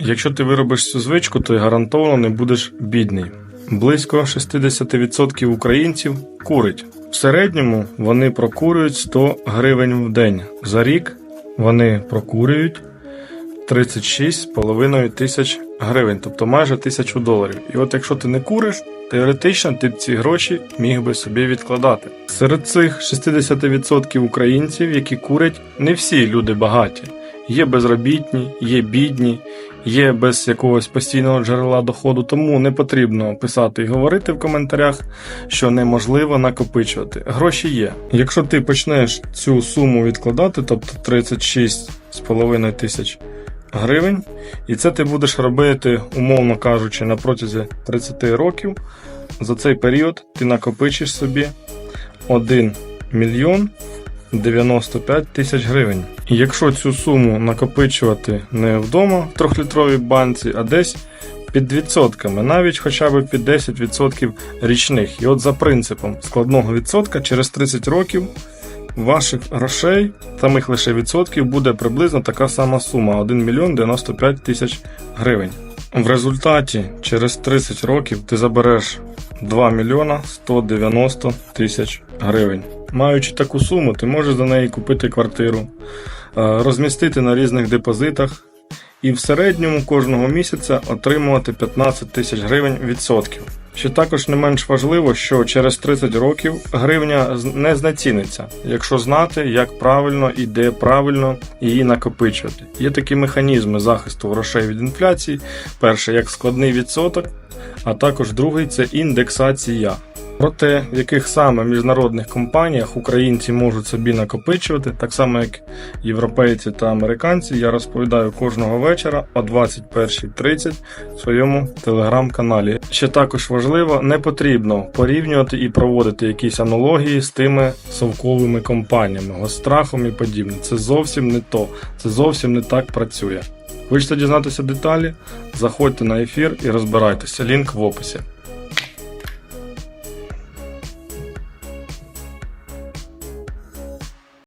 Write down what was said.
Якщо ти виробиш цю звичку, то й гарантовано не будеш бідний. Близько 60% українців курить. В середньому вони прокурюють 100 гривень в день. За рік вони прокурюють 36,5 тисяч гривень, тобто майже тисячу доларів. І от якщо ти не куриш, теоретично ти ці гроші міг би собі відкладати. Серед цих 60% українців, які курять, не всі люди багаті. Є безробітні, є бідні, є без якогось постійного джерела доходу, тому не потрібно писати і говорити в коментарях, що неможливо накопичувати. Гроші є. Якщо ти почнеш цю суму відкладати, тобто 36,5 тисяч гривень, і це ти будеш робити, умовно кажучи, на протязі 30 років, за цей період ти накопичиш собі 1 мільйон 95 тисяч гривень. Якщо цю суму накопичувати не вдома в трьохлітровій банці, а десь під відсотками, навіть хоча б під 10% річних. І от за принципом складного відсотка через 30 років ваших грошей, самих лише відсотків, буде приблизно така сама сума 1 мільйон 95 тисяч гривень. В результаті через 30 років ти забереш 2 мільйона 190 тисяч гривень. Маючи таку суму, ти можеш за неї купити квартиру, е, розмістити на різних депозитах і в середньому кожного місяця отримувати 15 тисяч гривень відсотків. Що також не менш важливо, що через 30 років гривня не знеціниться, якщо знати, як правильно і де правильно її накопичувати. Є такі механізми захисту грошей від інфляції. Перше, як складний відсоток, а також другий це індексація. Про те, в яких саме міжнародних компаніях українці можуть собі накопичувати, так само як європейці та американці, я розповідаю кожного вечора о 21.30 в своєму телеграм-каналі. Ще також важливо, не потрібно порівнювати і проводити якісь аналогії з тими совковими компаніями, гострахом і подібне. Це зовсім не то, це зовсім не так працює. Хочете дізнатися деталі? Заходьте на ефір і розбирайтеся. Лінк в описі.